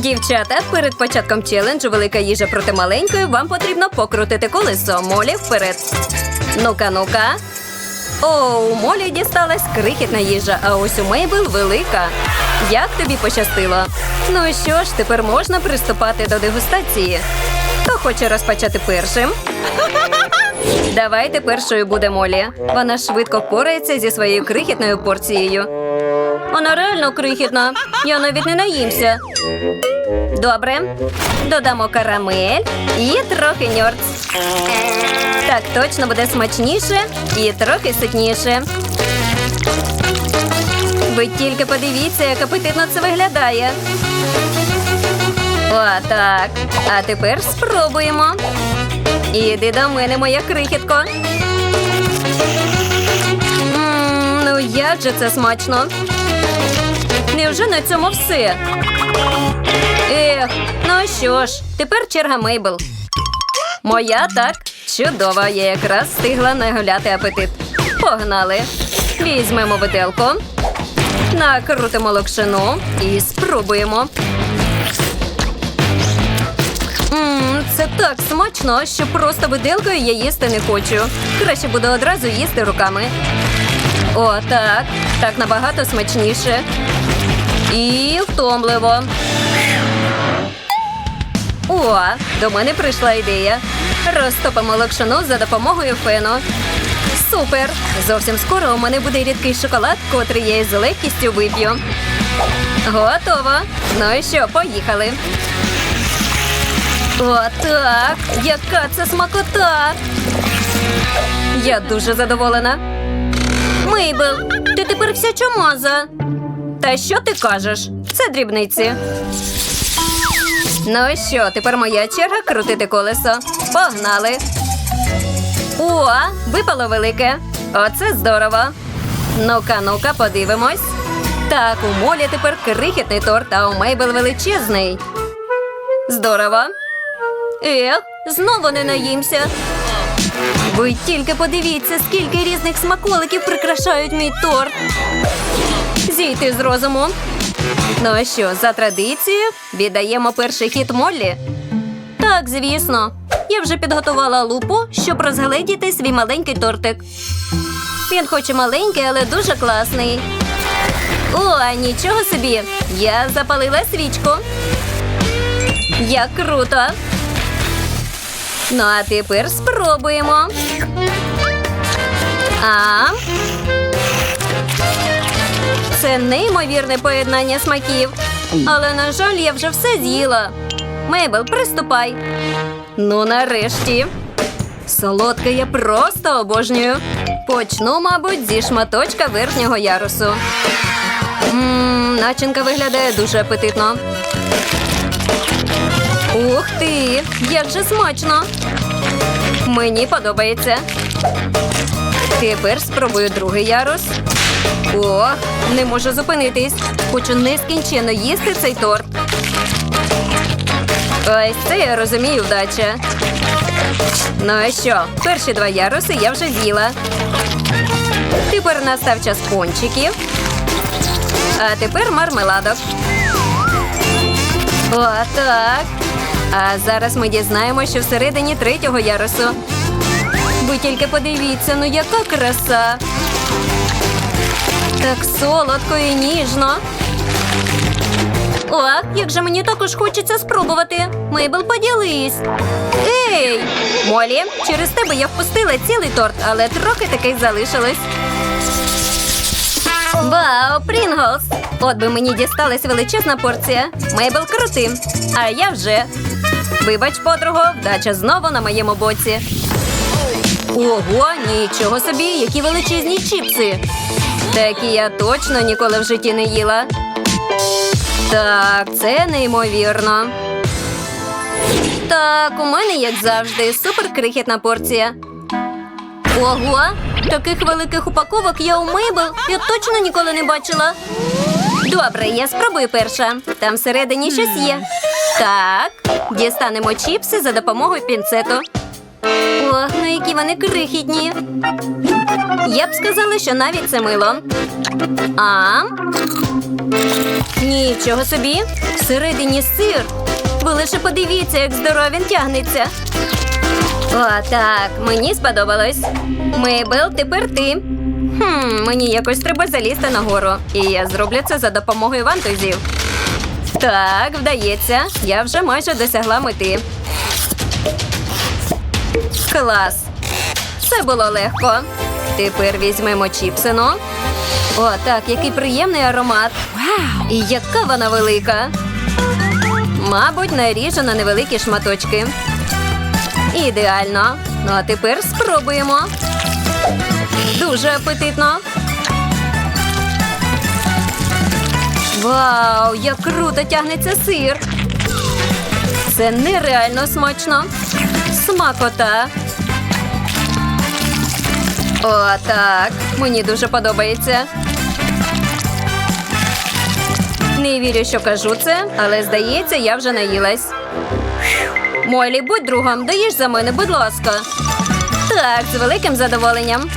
Дівчата, перед початком челенджу Велика їжа проти маленької вам потрібно покрутити колесо молі вперед. Ну-ка, ну-ка. О, у молі дісталась крихітна їжа, а ось у Мейбл велика. Як тобі пощастило? Ну що ж, тепер можна приступати до дегустації. Хто хоче розпочати першим? Давайте першою буде Молі. Вона швидко впорається зі своєю крихітною порцією. Вона реально крихітна. Я навіть не наїмся. Добре. Додамо карамель і трохи ньорц. Так точно буде смачніше і трохи ситніше. Ви тільки подивіться, як апетитно це виглядає. О, так. А тепер спробуємо. Іди до мене, моя крихітко. М, ну як же це смачно? Невже на цьому все? Ех, ну що ж, тепер черга Мейбл. Моя так. Чудово, я якраз встигла нагуляти апетит. Погнали. Візьмемо виделку, накрутимо локшину і спробуємо. Мм, це так смачно, що просто виделкою я їсти не хочу. Краще буду одразу їсти руками. О, так. Так набагато смачніше. І втомливо. О, до мене прийшла ідея. Розтопимо локшину за допомогою фену. Супер! Зовсім скоро у мене буде рідкий шоколад, котрий я із легкістю вип'ю. Готово. Ну і що, поїхали. О, так! Яка це смакота! Я дуже задоволена. Мейбл, ти тепер вся чомаза. Та що ти кажеш? Це дрібниці. Ну що, тепер моя черга крутити колесо. Погнали. О, випало велике. Оце здорово. Ну-ка, ну-ка, подивимось. Так, у молі тепер крихітний торт, а у Мейбл величезний. Здорово. Ех, знову не наїмся. Ви тільки подивіться, скільки різних смаколиків прикрашають мій торт. Зійти з розуму. Ну а що, за традицією віддаємо перший хід Моллі? Так, звісно. Я вже підготувала лупу, щоб розгледіти свій маленький тортик. Він хоч і маленький, але дуже класний. О, нічого собі! Я запалила свічку. Як круто! Ну, а тепер спробуємо. А. Це неймовірне поєднання смаків. Але, на жаль, я вже все з'їла. Мейбл, приступай. Ну, нарешті. Солодке я просто обожнюю. Почну, мабуть, зі шматочка верхнього ярусу. Ммм, начинка виглядає дуже апетитно. Ух ти! Як же смачно! Мені подобається. Тепер спробую другий ярус. Ох, не можу зупинитись. Хочу нескінченно їсти цей торт. Ось це я розумію вдача. Ну а що, перші два яруси я вже з'їла. Тепер настав час пончиків. А тепер мармеладок. О, так. А зараз ми дізнаємося, що всередині третього ярусу. Ви тільки подивіться, ну яка краса. Так солодко і ніжно. О, як же мені також хочеться спробувати. Мейбл, поділись. Ей! Молі, через тебе я впустила цілий торт, але трохи таких залишилось. Вау, Прінглс! От би мені дісталась величезна порція. Мейбл крути. А я вже. Вибач, подруго, вдача знову на моєму боці. Ого, нічого собі, які величезні чіпси. Такі я точно ніколи в житті не їла. Так, це неймовірно. Так, у мене, як завжди, суперкрихітна порція. Ого, таких великих упаковок я у Мейбл я точно ніколи не бачила. Добре, я спробую перша. Там всередині щось є. Так, дістанемо чіпси за допомогою пінцету. Ох, ну які вони крихітні. Я б сказала, що навіть це мило. А? Нічого собі. Всередині сир. Ви лише подивіться, як здорово він тягнеться. О, так, мені сподобалось. Мейбл, тепер ти. Хм, мені якось треба залізти нагору. І я зроблю це за допомогою вантузів. Так, вдається. Я вже майже досягла мети. Клас. Це було легко. Тепер візьмемо чіпсину. О, так, який приємний аромат. І яка вона велика. Мабуть, наріжу на невеликі шматочки. Ідеально. Ну а тепер спробуємо. Дуже апетитно. Вау, як круто тягнеться сир. Це нереально смачно. Смакота. О, так. Мені дуже подобається. Не вірю, що кажу це, але здається, я вже наїлась. Молі, будь другом, даєш за мене, будь ласка. Так, з великим задоволенням.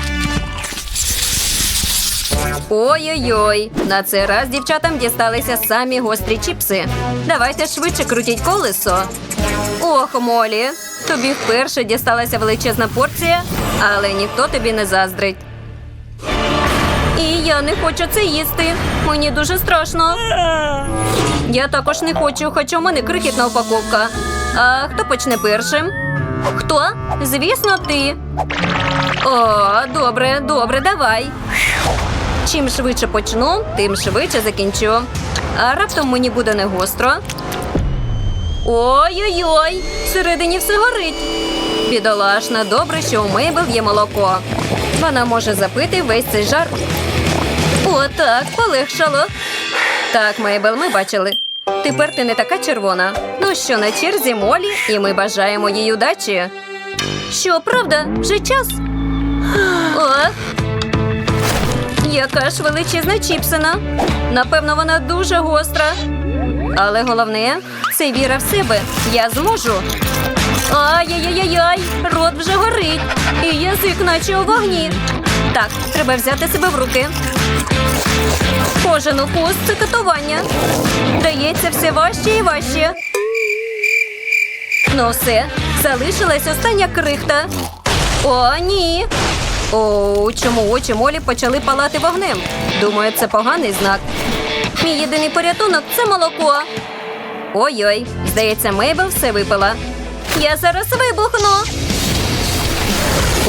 Ой-ой-ой, на цей раз дівчатам дісталися самі гострі чіпси. Давайте швидше крутіть колесо. Ох, Молі, тобі вперше дісталася величезна порція, але ніхто тобі не заздрить. І я не хочу це їсти. Мені дуже страшно. Я також не хочу, хоча у мене крихітна упаковка. А хто почне першим? Хто? Звісно, ти. О, добре, добре, давай. Чим швидше почну, тим швидше закінчу. А раптом мені буде не гостро. Ой-ой-ой, всередині все горить. Бідолашна, добре, що у Мейбл є молоко. Вона може запити весь цей жар. О, так, полегшало. Так, Мейбл, ми бачили. Тепер ти не така червона. Ну що, на черзі Молі, і ми бажаємо їй удачі. Що, правда, вже час? Ох. Яка ж величезна чіпсина. Напевно, вона дуже гостра. Але головне це віра в себе. Я зможу. Ай-яй-яй-яй, рот вже горить. І язик наче у вогні. Так, треба взяти себе в руки. Кожен укус це катування. Дається все важче і важче. Ну все, залишилась остання крихта. О, ні. О, чому очі Молі почали палати вогнем? Думаю, це поганий знак. Мій єдиний порятунок це молоко. Ой-ой, здається, Мейбл все випила. Я зараз вибухну.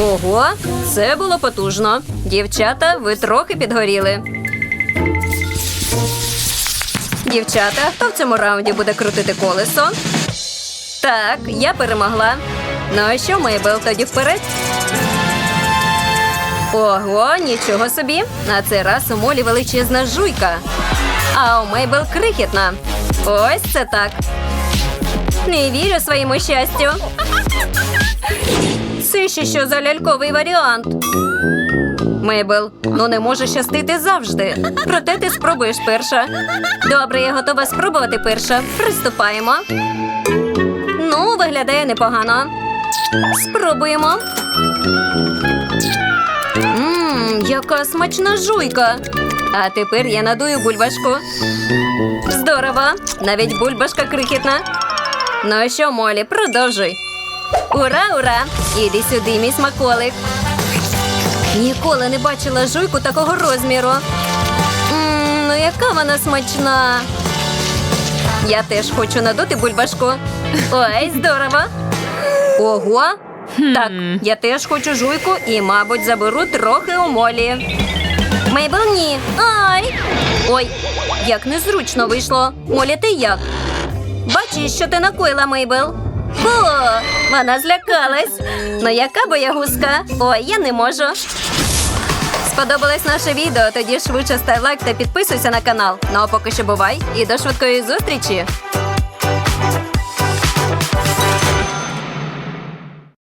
Ого, це було потужно. Дівчата, ви трохи підгоріли. Дівчата, хто в цьому раунді буде крутити колесо? Так, я перемогла. Ну а що, Мейбл, тоді вперед? Ого, нічого собі. На цей раз у молі величезна жуйка. А у Мейбл крихітна. Ось це так. Не вірю своєму щастю. Це ще що за ляльковий варіант. Мейбл, ну не може щастити завжди. Проте ти спробуєш перша. Добре, я готова спробувати перша. Приступаємо. Ну, виглядає непогано. Спробуємо. Яка смачна жуйка. А тепер я надую бульбашку. Здорово! Навіть бульбашка крихітна. Ну що, Молі, продовжуй. Ура, ура! Іди сюди, мій смаколик. Ніколи не бачила жуйку такого розміру. Ммм, ну яка вона смачна. Я теж хочу надути бульбашку. Ой, здорово. Ого. Так, я теж хочу жуйку і, мабуть, заберу трохи у молі. Мейбл, ні. Ай! Ой, як незручно вийшло. Молі, ти як? Бачиш, що ти накоїла, Мейбл? О, вона злякалась. Ну яка боягузка? Ой, я не можу. Сподобалось наше відео? Тоді швидше став лайк та підписуйся на канал. Ну а поки що бувай і до швидкої зустрічі!